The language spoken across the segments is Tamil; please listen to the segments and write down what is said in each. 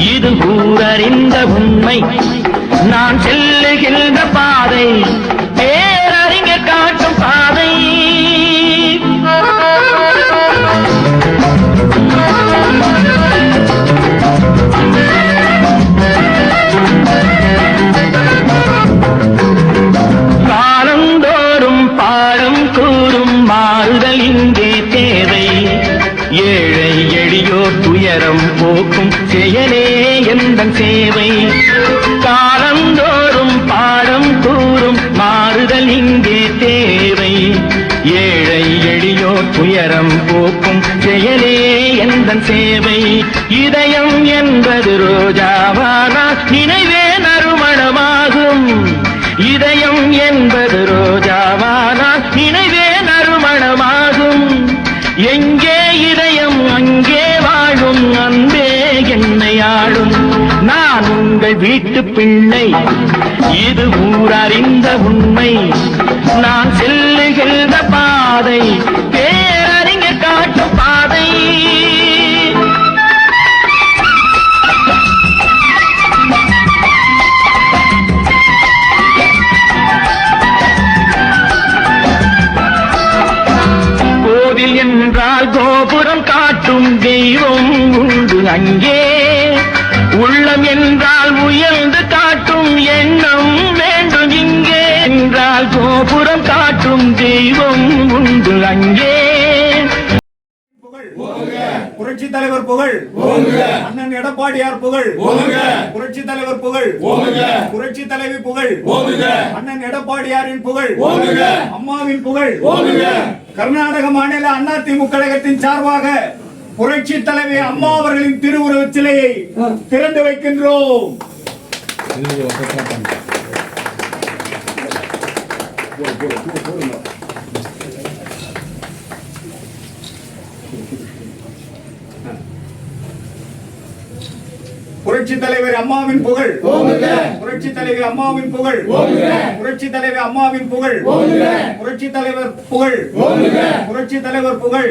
இது ஊரறிந்த உண்மை. நான் செல்லுகின்ற பாதை துயரம் போக்கும் செயலே எந்த சேவை. காலந்தோறும் பாடம் கூறும் மாறுதல் இங்கே தேவை. ஏழை எளியோர் துயரம் போக்கும் செயலே எந்த சேவை. இதயம் என்பது ரோஜாவானா நினைவே உங்கள் வீட்டு பிள்ளை. இது ஊரறிந்த உண்மை. நான் செல்லுகின்ற பாதை பேரறிஞர் காட்டும் பாதை. கோவில் என்றால் கோபுரம் காட்டும் தெய்வம் உண்டு அங்கே. உள்ளம் என்றால் உயர்ந்து காட்டும் எண்ணம் வேண்டும் இங்கே. என்றால் கோபுரம் காட்டும் தெய்வம் உண்டு அங்கே. புரட்சி தலைவர் புகழ். அண்ணன் எடப்பாடியார் புகழ். புரட்சி தலைவர் புகழ். புரட்சி தலைவி புகழ். அண்ணன் எடப்பாடியாரின் புகழ். அம்மாவின் புகழ். கர்நாடக மாநில அதிமுக கழகத்தின் சார்பாக புரட்சி தலைவி அம்மா அவர்களின் திருவுருவச் சிலையை திறந்து வைக்கின்றோம். புரட்சி தலைவர் அம்மாவின் புகழ். புரட்சி தலைவி அம்மாவின் புகழ். புரட்சி தலைவி அம்மாவின் புகழ். புரட்சி தலைவர் புகழ். புரட்சி தலைவர் புகழ்.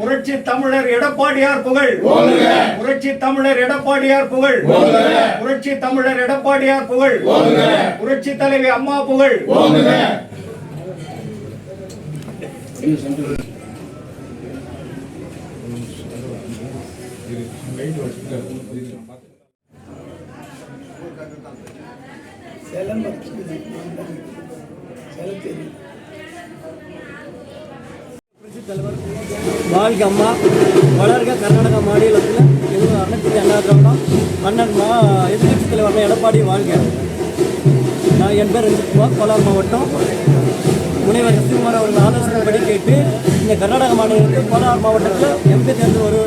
புரட்சி தமிழர் எடப்பாடியார் புகழ். புரட்சி தமிழர் எடப்பாடியார் புகழ். புரட்சி தமிழர் எடப்பாடியார் புகழ். புரட்சி தலைவி அம்மா புகழ். சேலம் வாழ்க அம்மா வளர்க கர்நாடக மாநிலத்தில் எதுவும் அனைத்து அண்ணா திராவிடம் அண்ணன் மா எதிர்கட்சி தலைவர் எடப்பாடி வாழ்க. நான் என் பேர் ரஞ்சித்குமார் கோலார் மாவட்டம். முனைவர் எஸ்டிகுமார் அவர்கள் ஆலோசனைப்படி கேட்டு இந்த கர்நாடக மாநிலத்தில் கோலார் மாவட்டத்தில் எம்பி தேர்ந்து ஒரு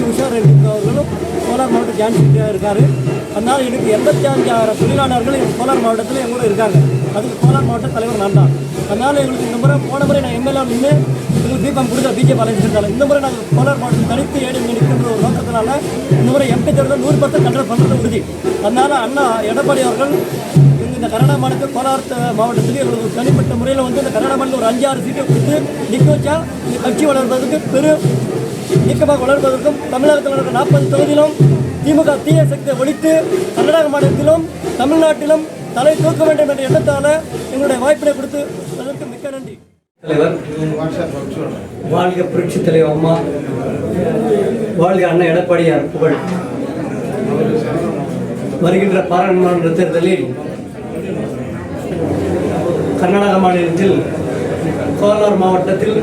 என் மனைவி உஷா ரெட்டி அவர்களும் கோலார் மாவட்ட ஜாயின் இருக்கார். அதனால் எனக்கு எண்பத்தி அஞ்சாயிரம் தொழிலாளர்கள் எங்கள் கோலார் மாவட்டத்தில் எங்க இருக்காங்க. அதுக்கு கோலார் மாவட்ட தலைவர் நான் தான். அதனால் எங்களுக்கு இந்த முறை போன முறை நான் எம்எல்ஏ நின்று எங்களுக்கு தீபம் கொடுத்த பிஜே பழனிசாமி இந்த முறை நாங்கள் கோலார் மாவட்டம் தனித்து ஏடி நிற்கின்ற ஒரு நோக்கத்தினால இந்த முறை எம்பி தேர்தல் நூறு பத்து கண்ட்ரோல் பண்ணுறது உறுதி. அதனால் அண்ணா எடப்பாடி அவர்கள் இந்த கன்னடா மாநிலத்தில் கோலார் மாவட்டத்துக்கு எங்களுக்கு தனிப்பட்ட முறையில் வந்து இந்த கன்னடா மாநிலம் ஒரு அஞ்சாறு சீட்டை கொடுத்து நிற்க வச்சா இந்த கட்சி வளர்வதற்கு பெரு இயக்கமாக வளர்வதற்கும் தமிழகத்தில் நடக்கிற நாற்பது தொகுதியிலும் திமுக தீய சக்தியை ஒழித்து கர்நாடக மாநிலத்திலும் தமிழ்நாட்டிலும் தலை தூக்க வேண்டும் என்ற எண்ணத்தால் எங்களுடைய வாய்ப்பினை கொடுத்து அதற்கு மிக்க நன்றி. தலைவர். வாழ்க புரட்சி தலைவர் அம்மா. வாழ்க அண்ணன் எடப்பாடியார் புகழ். வருகின்ற பாராளுமன்ற தேர்தலில் கர்நாடக மாநிலத்தில் கோலார் மாவட்டத்தில்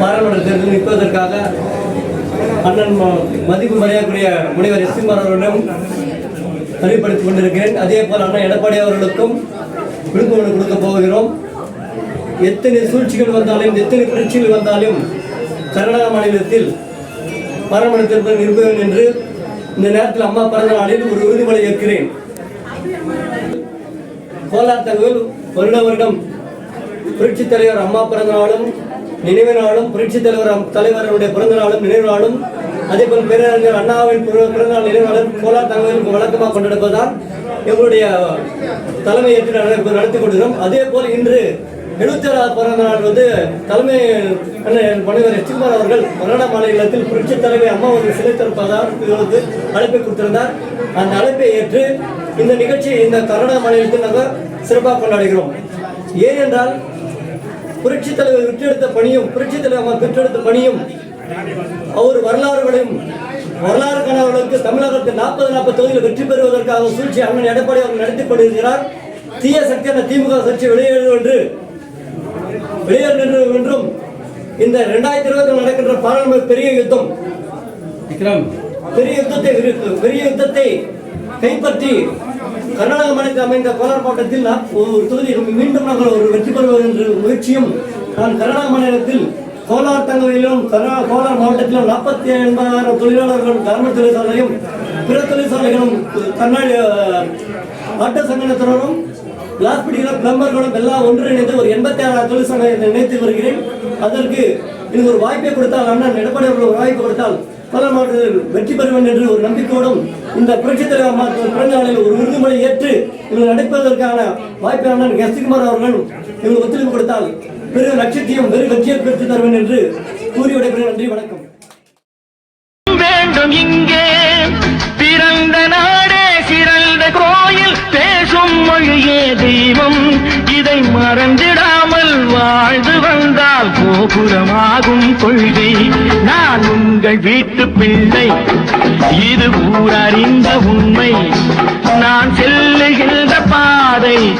பாராளுமன்ற தேர்தலில் நிற்பதற்காக அண்ணன் மதிப்பு மரியாதைக்குரிய முனைவர் எஸ் அவர்களிடம் அறிவுப்படுத்திக் கொண்டிருக்கிறேன். அதே போல் அண்ணன் எடப்பாடி அவர்களுக்கும் விழுப்புணர்வு கொடுக்க போகிறோம். எத்தனை சூழ்ச்சிகள் வந்தாலும் எத்தனை புரட்சிகள் வந்தாலும் கர்நாடக மாநிலத்தில் பாராளுமன்றத்தில் நிற்பேன் என்று இந்த நேரத்தில் அம்மா பிறந்த நாளில் ஒரு உறுதிமொழி ஏற்கிறேன். கோலார் தகவல் வருட வருடம் புரட்சித் தலைவர் அம்மா பிறந்த நாளும் நினைவு நாளும் புரட்சித் தலைவர் அம்- தலைவருடைய பிறந்த நாளும் நினைவு நாளும். அதே போல் பேரறிஞர் அண்ணாவின் பிறந்த நாள் நினைவு நாளும் கோலா தகவல் வழக்கமாக கொண்டிருப்பதால் எங்களுடைய தலைமை ஏற்று நடத்தி கொண்டிருக்கிறோம். அதே போல் இன்று எழுபத்தி ஏழாவது பிறந்த நாள் வந்து தலைமை அண்ணன் மனிதர் எஸ். குமார் அவர்கள் கர்நாடக மாநிலத்தில் புரட்சித் தலைவர் அம்மா அவர்கள் சிலை திறப்பதால் இவருக்கு அழைப்பை கொடுத்திருந்தார். அந்த அழைப்பை ஏற்று இந்த நிகழ்ச்சியை இந்த கர்நாடக மாநிலத்தில் நாங்கள் சிறப்பாக கொண்டாடுகிறோம். ஏனென்றால் புரட்சித் தலைவர் விற்றெடுத்த பணியும் புரட்சித் தலைவர் பெற்றெடுத்த பணியும் அவர் வரலாறுகளையும் வரலாறு கணவர்களுக்கு தமிழகத்தில் நாற்பது நாற்பது தொகுதியில் வெற்றி பெறுவதற்காக சூழ்ச்சி அண்ணன் எடப்பாடி அவர் நடத்தி கொண்டிருக்கிறார். தீய சக்தியான திமுக சர்ச்சை வெளியேறும் என்று வெளியேறும் என்று என்றும் இந்த இரண்டாயிரத்தி இருபத்தி நடக்கின்ற பாராளுமன்ற பெரிய யுத்தம் பெரிய யுத்தத்தை பெரிய யுத்தத்தை கைப்பற்றி கர்நாடக மாநிலத்தில் அமைந்த கோலார் மாவட்டத்தில் ஒரு தொகுதியில் மீண்டும் நாங்கள் ஒரு வெற்றி பெறுவது என்ற முயற்சியும் நான் கர்நாடக மாநிலத்தில் கோலார் தங்கவையிலும் கோலார் மாவட்டத்திலும் நாற்பத்தி எண்பதாயிரம் தொழிலாளர்களும் கார்மெண்ட் தொழிற்சாலையும் பிற தொழிற்சாலைகளும் கர்நாடக ஆட்ட சங்கத்தினரும் கிளாஸ்பிடிகளும் பிளம்பர்களும் எல்லாம் ஒன்றிணைந்து ஒரு எண்பத்தி ஆறாயிரம் தொழிற்சங்கத்தை நினைத்து வருகிறேன். அதற்கு எனக்கு ஒரு வாய்ப்பை கொடுத்தால் அண்ணன் எடப்பாடி அவர்கள் ஒரு வாய்ப்பு கொடுத்தால் பல மாவட்டத்தில் வெற்றி பெறுவேன் என்று ஒரு நம்பிக்கையோடும் இந்த புரட்சித் தலைவர் அம்மா பிறந்த நாளில் ஒரு உறுதிமொழி ஏற்று இவர்கள் நடைபெறுவதற்கான வாய்ப்பை அண்ணன் எஸ் குமார் அவர்கள் இவர்கள் ஒத்துழைப்பு கொடுத்தால் பெரு லட்சத்தையும் பெரு வெற்றியை பெற்று தருவேன் என்று கூறி விடைபெறுகிறேன். நன்றி வணக்கம். வேண்டும் இங்கே பேசும் தெய்வம். இதை மறந்திடாமல் வாழ்ந்து வந்தால் கோபுரமாகும் கொள்கை. நான் உங்கள் வீட்டு பிள்ளை. இது ஊரறிந்த உண்மை. நான் செல்லுகின்ற பாதை.